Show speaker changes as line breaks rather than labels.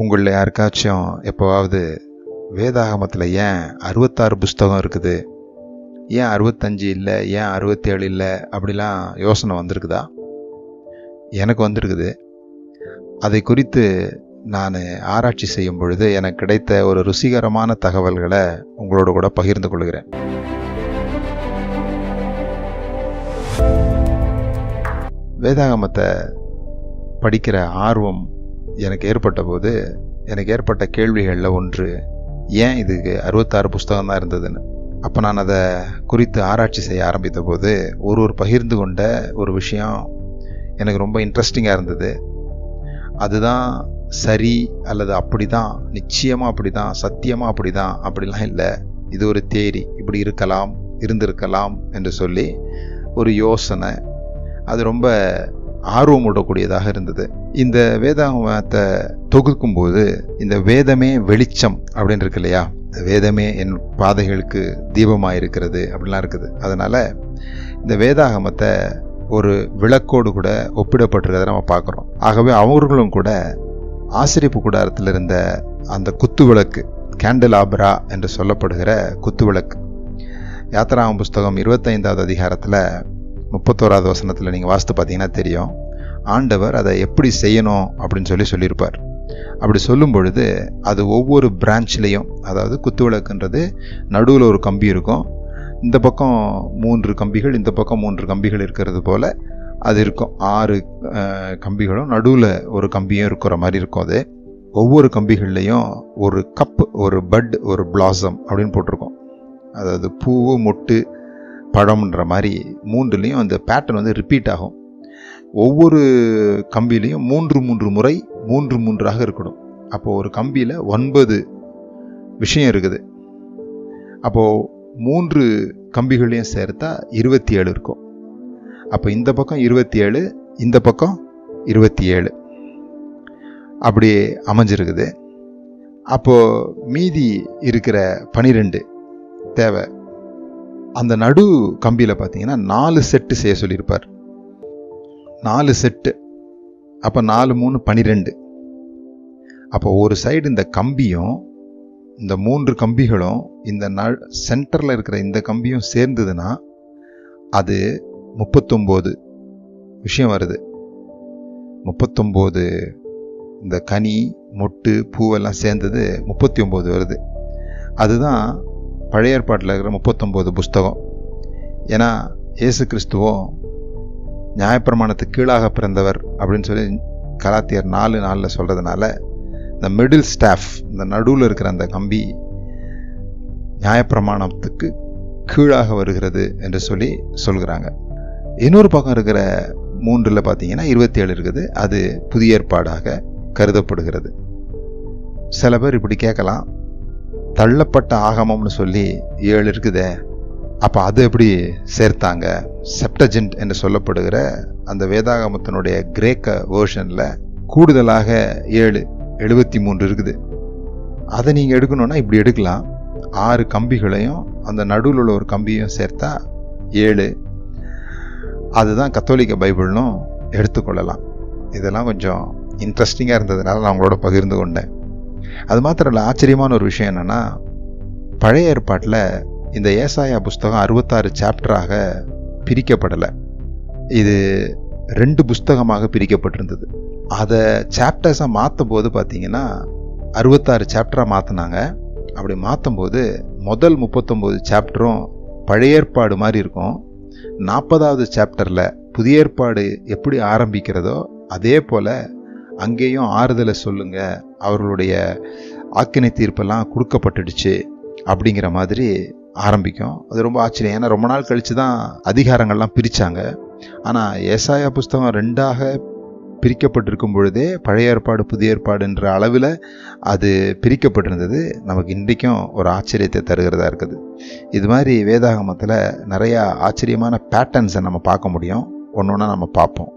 உங்களில் யாருக்காச்சும் எப்போவாவது வேதாகமத்தில் ஏன் அறுபத்தாறு புஸ்தகம் இருக்குது? ஏன் அறுபத்தஞ்சு இல்லை? ஏன் அறுபத்தேழு இல்லை? அப்படிலாம் யோசனை வந்திருக்குதா? எனக்கு வந்திருக்குது. அதை குறித்து நான் ஆராய்ச்சி செய்யும் பொழுது எனக்கு கிடைத்த ஒரு ருசிகரமான தகவல்களை உங்களோட கூட பகிர்ந்து கொள்கிறேன். வேதாகமத்தை படிக்கிற ஆர்வம் எனக்கு ஏற்பட்ட போது எனக்கு ஏற்பட்ட கேள்விகளில் ஒன்று ஏன் இதுக்கு அறுபத்தாறு புஸ்தகம் தான் இருந்ததுன்னு. அப்போ நான் அதை குறித்து ஆராய்ச்சி செய்ய ஆரம்பித்த போது ஒரு ஒரு பகிர்ந்து கொண்ட ஒரு விஷயம் எனக்கு ரொம்ப இன்ட்ரெஸ்டிங்காக இருந்தது. அதுதான் சரி அல்லது அப்படி தான் நிச்சயமாக அப்படி தான் சத்தியமாக அப்படி தான் அப்படிலாம் இல்லை. இது ஒரு தேரி இப்படி இருக்கலாம் இருந்திருக்கலாம் என்று சொல்லி ஒரு யோசனை. அது ரொம்ப ஆர்வமூட்டக்கூடியதாக இருந்தது. இந்த வேதாகமத்தை தொகுக்கும்போது இந்த வேதமே வெளிச்சம் அப்படின்னு இருக்கு இல்லையா? வேதமே என் பாதைகளுக்கு தீபமாக இருக்கிறது அப்படிலாம் இருக்குது. அதனால் இந்த வேதாகமத்தை ஒரு விளக்கோடு கூட ஒப்பிடப்பட்டிருக்கிறத நம்ம பார்க்குறோம். ஆகவே அவர்களும் கூட ஆசிரியப்பு கூடாரத்தில் இருந்த அந்த குத்து விளக்கு கேண்டில் ஆபரா என்று சொல்லப்படுகிற குத்து விளக்கு யாத்திராம புஸ்தகம் இருபத்தைந்தாவது அதிகாரத்தில் முப்பத்தோராவது வசனத்தில் நீங்கள் வாசித்து பார்த்தீங்கன்னா தெரியும். ஆண்டவர் அதை எப்படி செய்யணும் அப்படின்னு சொல்லி சொல்லியிருப்பார். அப்படி சொல்லும் பொழுது அது ஒவ்வொரு பிரான்ச்லேயும் அதாவது குத்து விளக்குன்றது நடுவில் ஒரு கம்பி இருக்கும். இந்த பக்கம் மூன்று கம்பிகள் இந்த பக்கம் மூன்று கம்பிகள் இருக்கிறது போல் அது இருக்கும். ஆறு கம்பிகளும் நடுவில் ஒரு கம்பியும் இருக்கிற மாதிரி இருக்கும் அது. ஒவ்வொரு கம்பிகள்லேயும் ஒரு கப் ஒரு பட் ஒரு பிளாசம் அப்படின்னு போட்டிருக்கோம். அதாவது பூவு மொட்டு பழம்ன்ற மாதிரி மூன்றுலேயும் அந்த பேட்டர்ன் வந்து ரிப்பீட் ஆகும். ஒவ்வொரு கம்பிலையும் மூன்று மூன்று முறை மூன்று மூன்றாக இருக்கணும். அப்போது ஒரு கம்பியில் ஒன்பது விஷயம் இருக்குது. அப்போது மூன்று கம்பிகளையும் சேர்த்தா இருபத்தி ஏழு இருக்கும். அப்போ இந்த பக்கம் இருபத்தி ஏழு இந்த பக்கம் இருபத்தி ஏழு அப்படி அமைஞ்சிருக்குது. அப்போது மீதி இருக்கிற பனிரெண்டு தேவை. அந்த நடு கம்பியில் பார்த்தீங்கன்னா நாலு செட்டு செய்ய சொல்லியிருப்பார். நாலு செட்டு. அப்போ நாலு மூணு பனிரெண்டு. அப்போ ஒரு சைடு இந்த கம்பியும் இந்த மூன்று கம்பிகளும் இந்த ந சென்டரில் இருக்கிற இந்த கம்பியும் சேர்ந்ததுன்னா அது முப்பத்தொம்போது விஷயம் வருது. முப்பத்தொம்போது இந்த கனி மொட்டு பூவெல்லாம் சேர்ந்தது முப்பத்தி ஒம்பது வருது. அதுதான் பழைய ஏற்பாட்டில் இருக்கிற முப்பத்தொம்போது புஸ்தகம். ஏன்னா இயேசு கிறிஸ்துவோ நியாயப்பிரமாணத்துக்கு கீழாக பிறந்தவர் அப்படின்னு சொல்லி கலாத்தியர் நாலு நாளில் சொல்கிறதுனால இந்த மிடில் ஸ்டாஃப் இந்த நடுவில் இருக்கிற அந்த கம்பி நியாயப்பிரமாணத்துக்கு கீழாக வருகிறது என்று சொல்லி சொல்கிறாங்க. இன்னொரு பக்கம் இருக்கிற மூன்றில் பார்த்தீங்கன்னா இருபத்தி ஏழு இருக்குது. அது புதிய ஏற்பாடாக கருதப்படுகிறது. சில பேர் இப்படி கேட்கலாம். தள்ளப்பட்ட ஆகமம்னு சொல்லி ஏழு இருக்குதே. அப்போ அது எப்படி சேர்த்தாங்க? செப்டஜென்ட் என்று சொல்லப்படுகிற அந்த வேதாகமத்தினுடைய கிரேக்க வேர்ஷனில் கூடுதலாக ஏழு எழுபத்தி மூன்று இருக்குது. அதை நீங்கள் எடுக்கணும்னா இப்படி எடுக்கலாம். ஆறு கம்பிகளையும் அந்த நடுவில் உள்ள ஒரு கம்பியும் சேர்த்தா ஏழு. அதுதான் கத்தோலிக்க பைபிள்னும் எடுத்துக்கொள்ளலாம். இதெல்லாம் கொஞ்சம் இன்ட்ரெஸ்டிங்காக இருந்ததுனால நான் உங்களோட பகிர்ந்து கொண்டேன். அது மாத்திரம் இல்லை ஆச்சரியமான ஒரு விஷயம் என்னென்னா பழைய ஏற்பாட்டில் இந்த ஏசாயா புஸ்தகம் அறுபத்தாறு சாப்டராக பிரிக்கப்படலை. இது ரெண்டு புஸ்தகமாக பிரிக்கப்பட்டிருந்தது. அதை சாப்டர்ஸாக மாற்றும் போது பார்த்தீங்கன்னா அறுபத்தாறு சாப்டராக மாற்றினாங்க அப்படி மாற்றும் போது முதல் முப்பத்தொம்போது சாப்டரும் பழைய ஏற்பாடு மாதிரி இருக்கும். நாற்பதாவது சாப்டரில் புதிய ஏற்பாடு எப்படி ஆரம்பிக்கிறதோ அதே போல் அங்கேயும் ஆறுதலை சொல்லுங்கள் அவர்களுடைய ஆக்கினை தீர்ப்பெல்லாம் கொடுக்கப்பட்டுடுச்சு அப்படிங்கிற மாதிரி ஆரம்பிக்கும். அது ரொம்ப ஆச்சரியம். ஏன்னா ரொம்ப நாள் கழித்து தான் அதிகாரங்கள்லாம் பிரித்தாங்க ஆனால் ஏசாயா புஸ்தகம் ரெண்டாக பிரிக்கப்பட்டிருக்கும் பொழுதே பழைய ஏற்பாடு புதிய ஏற்பாடுன்ற அளவில் அது பிரிக்கப்பட்டிருந்தது. நமக்கு இன்றைக்கும் ஒரு ஆச்சரியத்தை தருகிறதா இருக்குது. இது மாதிரி வேதாகமத்தில் நிறையா ஆச்சரியமான பேட்டர்ன்ஸை நம்ம பார்க்க முடியும். ஒன்று ஒன்றா நம்ம பார்ப்போம்.